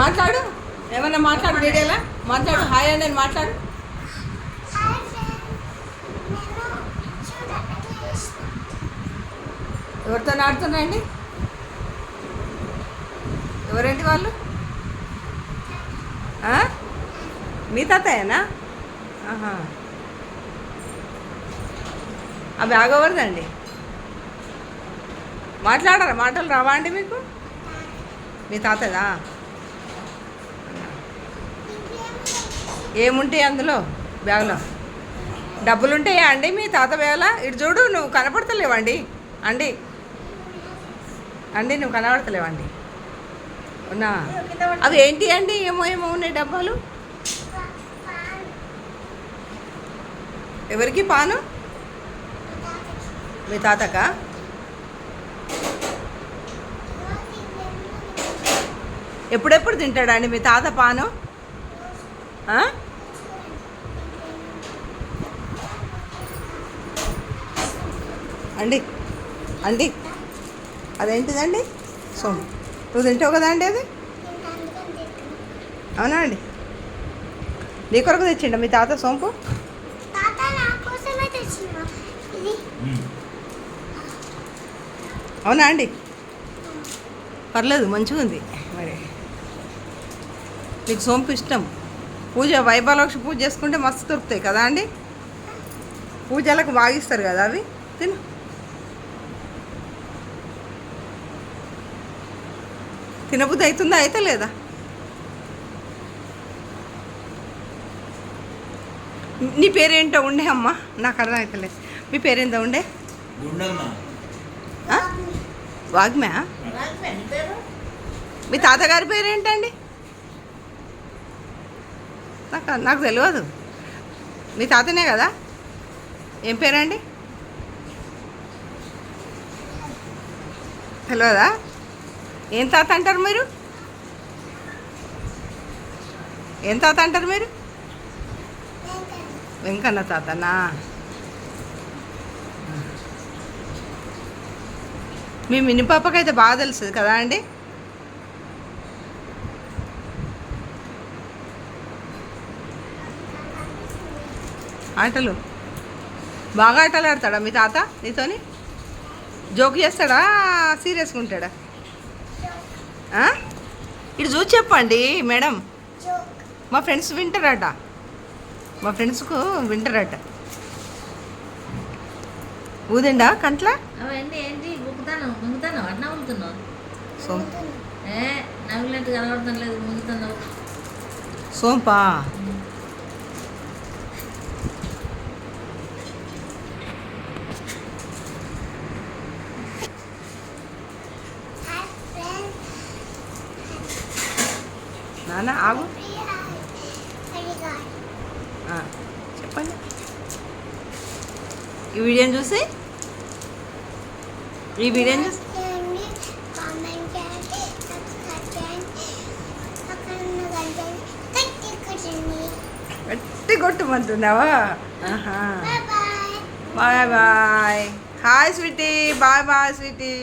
మాట్లాడు. ఏమన్నా మాట్లాడు వీడియోలా? మాట్లాడు. హాయ్ అని నేను మాట్లాడు. ఎవరితో ఆడుతున్నాయండి? ఎవరేంటి వాళ్ళు? మీ తాతయ్యనా? ఆహా. ఆ బ్యాగ్ ఎవరిదండి? మాట్లాడరా మాటలు రావా అండి మీకు? మీ తాతదా? ఏముంటాయి అందులో? బ్యాగ్లో. డబ్బులు ఉంటాయా అండి మీ తాత బ్యాగ్లో? ఇటు చూడు నువ్వు కనపడతలేవండి. అండి. అండి నువ్వు కనపడతలేవండి ఉన్నా అవి ఏంటి అండి? ఏమో ఏమో ఉన్నాయి డబ్బాలు? ఎవరికి పాను? మీ తాతకా? ఎప్పుడెప్పుడు తింటాడండి మీ తాత పాను? అండి అండి అదేంటిదండి? సోము నువ్వు తింటావు కదా అండి అది? అవునా అండి? నీ కొరకు తెచ్చిండ మీ తాత సోంపు? తాత నా కోసమే తెచ్చిన ఇది. అవునా అండి? పర్లేదు మంచిగా ఉంది మరి నీకు సోంపు ఇష్టం. పూజ వైభవలక్ష్మి పూజ చేసుకుంటే మస్తు దొరుకుతాయి కదా అండి? పూజలకు బాగిస్తారు కదా అవి? తిను. తినబుద్ధి అవుతుందా అయితే లేదా? నీ పేరేంటో ఉండే అమ్మా? నాకు అర్థం అవుతలేదు మీ పేరేంటో ఉండే? గుండమ్మ. ఆ? వాగ్మ్యా మీ తాతగారి పేరేంటండి? నాకు నాకు తెలియదు మీ తాతనే కదా? ఏం పేరండి? తెలియదా ఏం తాత అంటారు మీరు? ఏం తాత అంటారు మీరు? వెంకన్న తాతనా? మీ మిని పాపకైతే బాగా తెలుస్తుంది కదా అండి? ఆటలు. బాగా ఆటలు ఆడతాడా మీ తాత నీతోని? జోక్ చేస్తాడా? సీరియస్గా ఉంటాడా? ఇటు చూసి చెప్పండి మేడం. మా ఫ్రెండ్స్ వింటారట. మా ఫ్రెండ్స్కు వింటారట. ఊదిండా కంట్ల? అవన్నీ ఏంటి ముక్కుతాను ముంగుతాను అన్న ముంగుతున్నావు సో ఏ నవ్వినట్టు కనబడతాం లేదు ముంగుతున్నావు సోంపా హాయ్ ఫ్రెండ్స్ నాన్న ఆగు. చెప్పండి. ఈ వీడియోని చూసి? ఈ వీడియోని చూసి? గట్టి కొట్టమంటున్నావా? Bye bye. Hi sweetie. Bye bye sweetie.